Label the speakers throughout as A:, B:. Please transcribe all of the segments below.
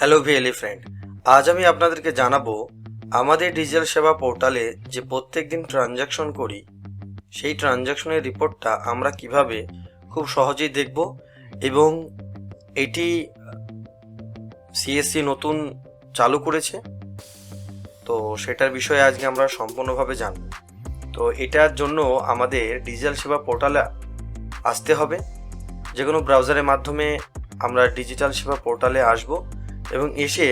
A: Hello VLE friend আজ আমি আপনাদেরকে জানাব, আমাদের ডিজিটাল সেবা পোর্টালে যে প্রত্যেক দিন ট্রানজ্যাকশন করি, সেই ট্রানজ্যাকশনের রিপোর্টটা আমরা কীভাবে খুব সহজেই দেখব এবং এটি সিএসসি নতুন চালু করেছে? তো সেটার বিষয়ে আজকে আমরা সম্পূর্ণভাবে জানব। তো এটার জন্য আমাদের ডিজিটাল সেবা পোর্টালে আসতে হবে। যে কোনো ব্রাউজারের মাধ্যমে আমরা ডিজিটাল সেবা পোর্টালে আসব। এবং এসে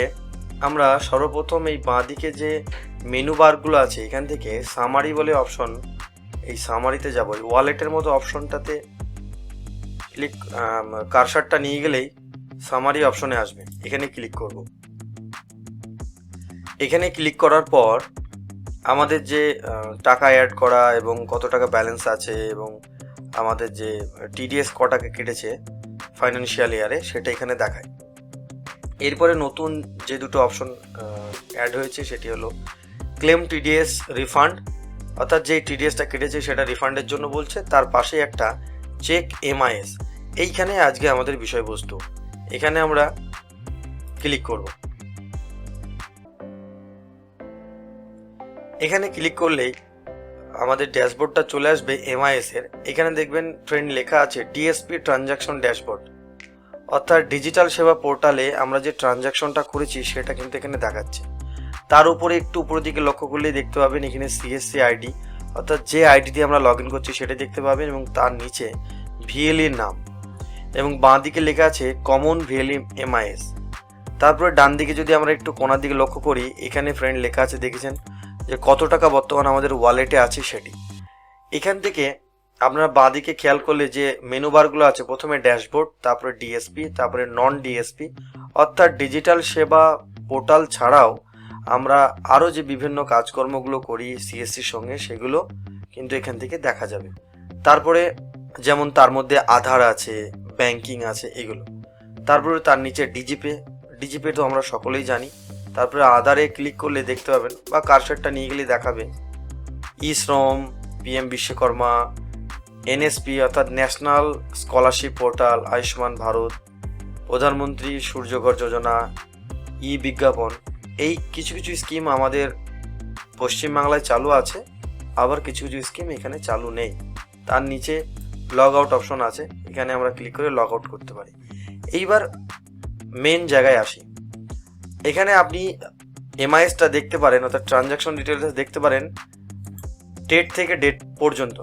A: আমরা সর্বপ্রথম এই বাঁদিকে যে মেনু বারগুলো আছে, এখান থেকে সামারি বলে অপশন এই সামারিতে যাব। এই ওয়ালেটের মতো অপশনটাতে ক্লিক কারসারটা নিয়ে গেলেই সামারি অপশনে আসবে। এখানে ক্লিক করব। এখানে ক্লিক করার পর আমাদের যে টাকা অ্যাড করা এবং কত টাকা ব্যালেন্স আছে এবং আমাদের যে টিডিএস কটাকে কেটেছে ফাইন্যান্সিয়াল ইয়ারে সেটা এখানে দেখায়। এরপরে নতুন যে দুটো অপশন অ্যাড হয়েছে সেটি হলো ক্লেম টিডিএস রিফান্ড অর্থাৎ যে টিডিএসটা কেটেছে সেটা রিফান্ডের জন্য বলছে। তার পাশে একটা চেক এমআইএস এইখানে আজকে আমাদের বিষয়বস্তু। এখানে আমরা ক্লিক করব। এখানে ক্লিক করলেই আমাদের ড্যাশবোর্ডটা চলে আসবে এমআইএস এর। এখানে দেখবেন ট্রেন্ড লেখা আছে ডিএসপি ট্রানজাকশন ড্যাশবোর্ড অর্থাৎ ডিজিটাল সেবা পোর্টালে আমরা যে ট্রানজাকশনটা করেছি সেটা কিন্তু এখানে দেখাচ্ছে। তার উপরে একটু উপরের দিকে লক্ষ্য করলেই দেখতে পাবেন এখানে সিএসসি আইডি অর্থাৎ যে আইডি দিয়ে আমরা লগ ইন করছি সেটা দেখতে পাবেন এবং তার নিচে ভিএলইর নাম এবং বাঁ দিকে লেখা আছে কমন ভিএলই এমআইএস তারপরে ডান দিকে যদি আমরা একটু কোনার দিকে লক্ষ্য করি, এখানে ফ্রেন্ড লেখা আছে, দেখেছেন? যে কত টাকা বর্তমান আমাদের ওয়ালেটে আছে সেটি। এখান থেকে আপনারা বাঁদিকে খেয়াল করলে যে মেনু বারগুলো আছে, প্রথমে ড্যাশবোর্ড তারপরে ডিএসপি তারপরে নন ডিএসপি অর্থাৎ ডিজিটাল সেবা পোর্টাল ছাড়াও আমরা আরও যে বিভিন্ন কাজকর্মগুলো করি সিএসসির সঙ্গে, সেগুলো কিন্তু এখান থেকে দেখা যাবে। তারপরে যেমন তার মধ্যে আধার আছে ব্যাংকিং আছে, এগুলো। তারপরে তার নিচে ডিজিপে ডিজিপে তো আমরা সকলেই জানি। তারপরে আধারে ক্লিক করলে দেখতে পাবেন, বা কারসারটা নিয়ে গেলে দেখাবে। E Shram PM Vishwakarma NSP অর্থাৎ national scholarship portal Ayushman Bharat, Pradhan Mantri Surya Ghar Yojana ই বিজ্ঞাপন এই কিছু কিছু স্কিম আমাদের পশ্চিমবাংলায় চালু আছে, আবার কিছু কিছু স্কিম এখানে চালু নেই। তার নিচে লগ আউট অপশন আছে, এখানে আমরা ক্লিক করে লগ আউট করতে পারি। এইবার মেন জায়গায় আসি। এখানে আপনি এমআইএসটা দেখতে পারেন, অর্থাৎ ট্রানজাকশন ডিটেলস দেখতে পারেন ডেট থেকে ডেট পর্যন্ত।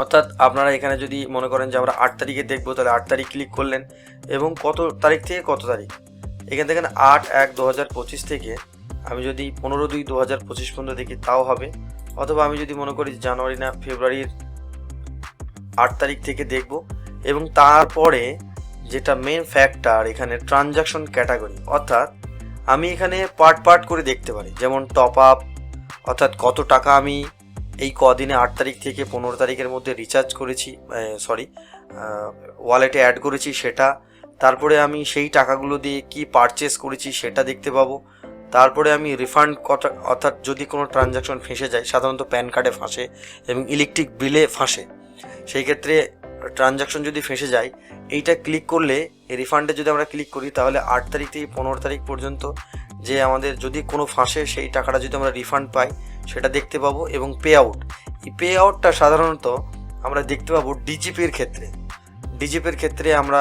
A: অর্থাৎ আপনারা এখানে যদি মনে করেন যে আমরা আট তারিখে দেখব, তাহলে আট তারিখ ক্লিক করলেন এবং কত তারিখ থেকে কত তারিখ? এখান থেকে আট এক দু হাজার পঁচিশ থেকে আমি যদি পনেরো দুই দু হাজার পঁচিশ পর্যন্ত দেখি, তাও হবে। অথবা আমি যদি মনে করি জানুয়ারি না, ফেব্রুয়ারির আট তারিখ থেকে দেখব এবং তারপরে যেটা মেন ফ্যাক্টর এখানে ট্রানজাকশন ক্যাটাগরি অর্থাৎ আমি এখানে পার্ট পার্ট করে দেখতে পারি। যেমন টপ আপ অর্থাৎ কত টাকা আমি এই কদিনে আট তারিখ থেকে পনেরো তারিখের মধ্যে রিচার্জ করেছি সরি ওয়ালেটে অ্যাড করেছি সেটা। তারপরে আমি সেই টাকাগুলো দিয়ে কি পারচেস করেছি সেটা দেখতে পাবো। তারপরে আমি রিফান্ড কটা, অর্থাৎ যদি কোনো ট্রানজাকশন ফেঁসে যায়, সাধারণত প্যান কার্ডে ফাঁসে এবং ইলেকট্রিক বিলে ফাঁসে। সেই ক্ষেত্রে ট্রানজাকশন যদি ফেঁসে যায়, এইটা ক্লিক করলে রিফান্ডে যদি আমরা ক্লিক করি, তাহলে আট তারিখ থেকে পনেরো তারিখ পর্যন্ত যে আমাদের যদি কোনো ফাঁসে সেই টাকাটা যদি আমরা রিফান্ড পাই সেটা দেখতে পাবো এবং পে আউট এই পে আউটটা সাধারণত আমরা দেখতে পাবো ডিজিপির ক্ষেত্রে। ডিজিপির ক্ষেত্রে আমরা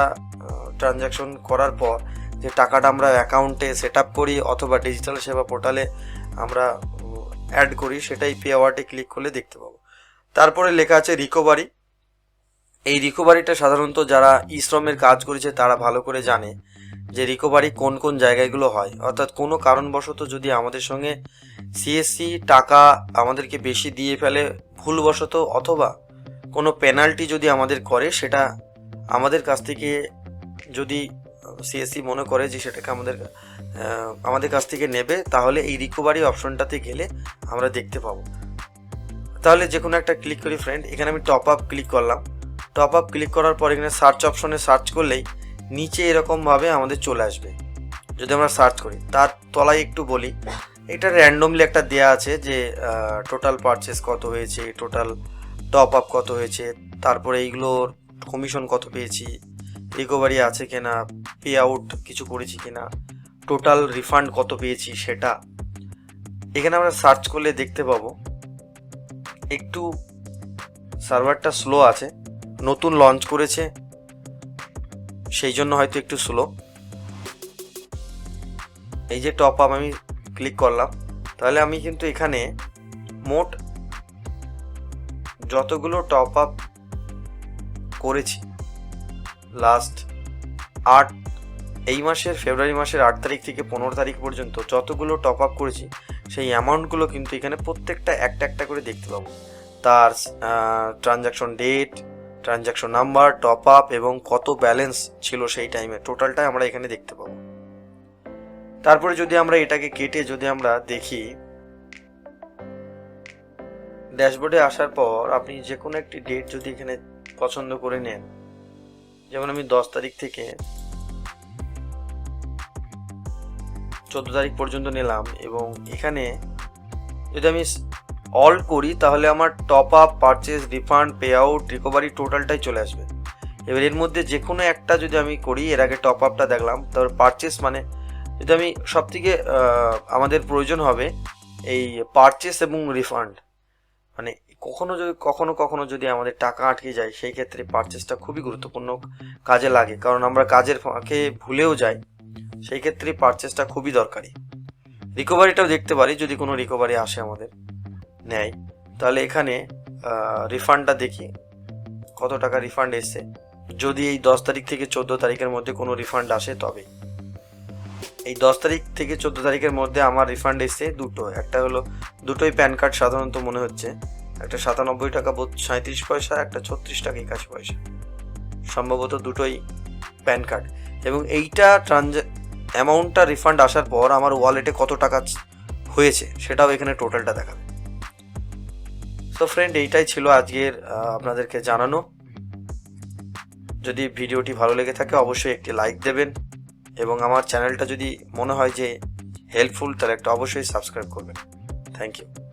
A: ট্রানজাকশন করার পর যে টাকাটা আমরা অ্যাকাউন্টে সেট আপ করি অথবা ডিজিটাল সেবা পোর্টালে আমরা অ্যাড করি সেটাই পে আওয়ার্টে ক্লিক করলে দেখতে পাবো। তারপরে লেখা আছে রিকভারি এই রিকভারিটা সাধারণত যারা ই শ্রমের কাজ করেছে তারা ভালো করে জানে। যে রিকভারি কোন কোন জায়গাগুলো হয়। অর্থাৎ কোনো কারণবশত যদি আমাদের সঙ্গে সিএসসি টাকা আমাদেরকে বেশি দিয়ে ফেলে ভুলবশত, অথবা কোনো পেনাল্টি যদি আমাদের করে, সেটা আমাদের কাছ থেকে যদি সিএসসি মনে করে যে সেটাকে আমাদের আমাদের কাছ থেকে নেবে, তাহলে এই রিকভারি অপশনটাতে গেলে আমরা দেখতে পাবো। তাহলে যে কোনো একটা ক্লিক করি ফ্রেন্ড এখানে আমি টপ আপ ক্লিক করলাম। টপ আপ ক্লিক করার পর এখানে সার্চ অপশনে সার্চ করলেই নিচে এরকমভাবে আমাদের চলে আসবে। যদি আমরা সার্চ করি, তার তলায় একটু বলি, এটা র্যান্ডমলি একটা দেয়া আছে যে টোটাল পারচেস কত হয়েছে টোটাল টপ আপ কত হয়েছে, তারপরে এইগুলোর কমিশন কত পেয়েছি রিকভারি আছে কিনা পে আউট কিছু করেছি কিনা টোটাল রিফান্ড কত পেয়েছি সেটা। এখানে আমরা সার্চ করলে দেখতে পাবো, একটু সার্ভারটা স্লো আছে, নতুন লঞ্চ করেছে সেই জন্য হয়তো একটু স্লো এই যে টপ আপ আমি ক্লিক করলাম, তাহলে আমি কিন্তু এখানে মোট যতগুলো টপ আপ করেছি লাস্ট আট, এই মাসের ফেব্রুয়ারি মাসের আট তারিখ থেকে পনেরো তারিখ পর্যন্ত যতগুলো টপ আপ করেছি, সেই অ্যামাউন্টগুলো কিন্তু এখানে প্রত্যেকটা একটা একটা করে দেখতে পাবো। তার transaction date transaction number top up এবং কত ব্যালেন্স ছিল সেই টাইমে টোটালটাই আমরা এখানে দেখতে পাবো। তারপরে যদি আমরা এটাকে কেটে যদি আমরা দেখি ড্যাশবোর্ডে আসার পর আপনি যে কোনো একটি ডেট যদি এখানে পছন্দ করে নেন, যেমন আমি দশ তারিখ থেকে চোদ্দ তারিখ পর্যন্ত নিলাম এবং এখানে যদি আমি অল করি, তাহলে আমার top up purchase refund pay out recovery টোটালটাই চলে আসবে। এবার এর মধ্যে যে কোনো একটা যদি আমি করি, এর আগে টপ আপটা দেখলাম, তারপর পারচেস মানে যদি আমি সব থেকে আমাদের প্রয়োজন হবে এই পারচেস এবং রিফান্ড মানে কখনো যদি, কখনো কখনো যদি আমাদের টাকা আটকে যায়, সেই ক্ষেত্রে পারচেসটা খুবই গুরুত্বপূর্ণ কাজে লাগে, কারণ আমরা কাজের ফাঁকে ভুলেও যাই, সেই ক্ষেত্রে পারচেসটা খুবই দরকারি। রিকভারিটাও দেখতে পারি, যদি কোনো রিকভারি আসে আমাদের। নেয়। তাহলে এখানে রিফান্ডটা দেখি। কত টাকা রিফান্ড এসছে? যদি এই দশ তারিখ থেকে চোদ্দ তারিখের মধ্যে কোনো রিফান্ড আসে তবে। এই দশ তারিখ থেকে চোদ্দ তারিখের মধ্যে আমার রিফান্ড এসছে দুটো। একটা হলো, দুটোই প্যান কার্ড সাধারণত মনে হচ্ছে। একটা সাতানব্বই টাকা সাঁত্রিশ পয়সা, একটা ছত্রিশ টাকা একাশি পয়সা। সম্ভবত দুটোই প্যান কার্ড। এবং এইটা ট্রানজা অ্যামাউন্টটা রিফান্ড আসার পর আমার ওয়ালেটে কত টাকা হয়েছে, সেটাও এখানে টোটালটা দেখাবে। তো ফ্রেন্ড এইটাই ছিল আজকের আপনাদেরকে জানানো। যদি ভিডিওটি ভালো লেগে থাকে, অবশ্যই একটি লাইক দেবেন এবং আমার চ্যানেলটা যদি মনে হয় যে হেল্পফুল তাহলে একটা অবশ্যই সাবস্ক্রাইব করবেন। Thank you